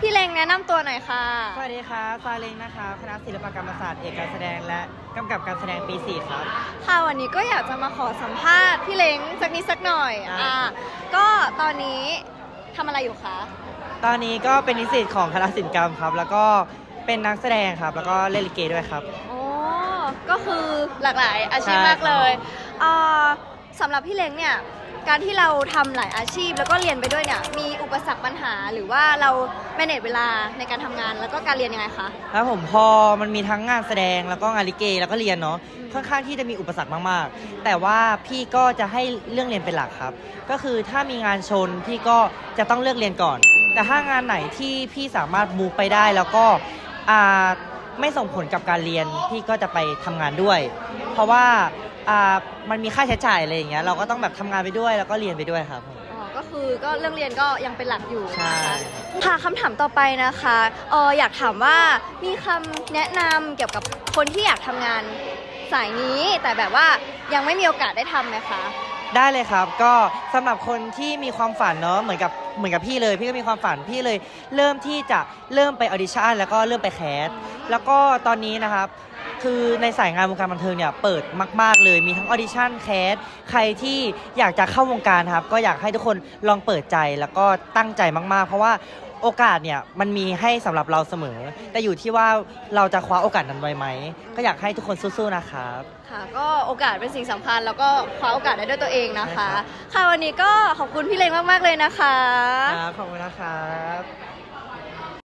พี่เลงแนะนำตัวหน่อยค่ะ สวัสดีครับซาเล้งนะคะ คณะศิลปกรรมศาสตร์เอกการแสดงและกำกับการแสดงปี 4 ครับ ค่ะวันนี้ก็อยากจะมาขอสัมภาษณ์พี่เล้งสักนิดสักหน่อย ได้ อ่า ก็ตอนนี้ทำอะไรอยู่คะ ตอนนี้ก็เป็นนิสิตของคณะศิลปกรรมครับ แล้วก็เป็นนักแสดงครับ แล้วก็เล่นลิเกด้วยครับ โอ้ก็คือหลากหลายอาชีพใช่มากเลยอ่าสำหรับพี่เล้งเนี่ย การที่เราทำหลายอาชีพแล้วก็เรียนไปด้วยเนี่ยมีอุปสรรคปัญหาหรือว่าเราแมเนจเวลาในการทำงานแล้วก็การเรียนยังไงคะ ครับผมพอมันมีทั้งงานแสดงแล้วก็งานลิเกแล้วก็เรียนเนาะอืมค่อนข้างที่จะมีอุปสรรคมากๆ แต่ว่าพี่ก็จะให้เรื่องเรียนเป็นหลักครับ ก็คือถ้ามีงานชนพี่ก็จะต้องเลือกเรียนก่อน แต่ถ้างานไหนที่พี่สามารถมูฟไปได้แล้วก็อ่าไม่ส่งผลกับการเรียนพี่ก็จะไปทำงานด้วย เพราะว่า อ่ามันมีค่าใช้จ่ายอะไรอย่างเงี้ยเราก็ต้องแบบทำงานไปด้วยแล้วก็เรียนไปด้วยครับผม อ๋อก็คือก็เรื่องเรียนก็ยังเป็นหลักอยู่ใช่ นะคะค่ะคำถามต่อไปนะคะเอออยากถามว่ามีคำแนะนำเกี่ยวกับคนที่อยากทำงานสายนี้ แต่แบบว่ายังไม่มีโอกาสได้ทำไหมคะ ได้เลยครับก็สำหรับคนที่มีความฝันเนาะเหมือนกับเหมือนกับพี่เลย พี่ก็มีความฝันพี่เลย เริ่มที่จะเริ่มไปออดิชั่นแล้วก็เริ่มไปแคสแล้วก็ตอนนี้นะครับ คือในสายงานวงการบันเทิงเนี่ยเปิดมาก ๆ เลยมีทั้งออดิชั่นแคสใครที่อยากจะเข้าวงการครับก็อยากให้ทุกคนลองเปิดใจแล้วก็ตั้งใจมาก ๆ เพราะว่าโอกาสเนี่ยมันมีให้สำหรับเราเสมอ แต่อยู่ที่ว่าเราจะคว้าโอกาสนั้นไว้ไหม ก็อยากให้ทุกคนสู้ๆนะครับค่ะก็โอกาสเป็นสิ่งสำคัญแล้วก็คว้าโอกาสได้ด้วยตัวเองนะคะใช่ครับค่ะวันนี้ก็ขอบคุณพี่เล็งมากๆเลยนะคะ ครับขอบคุณนะครับ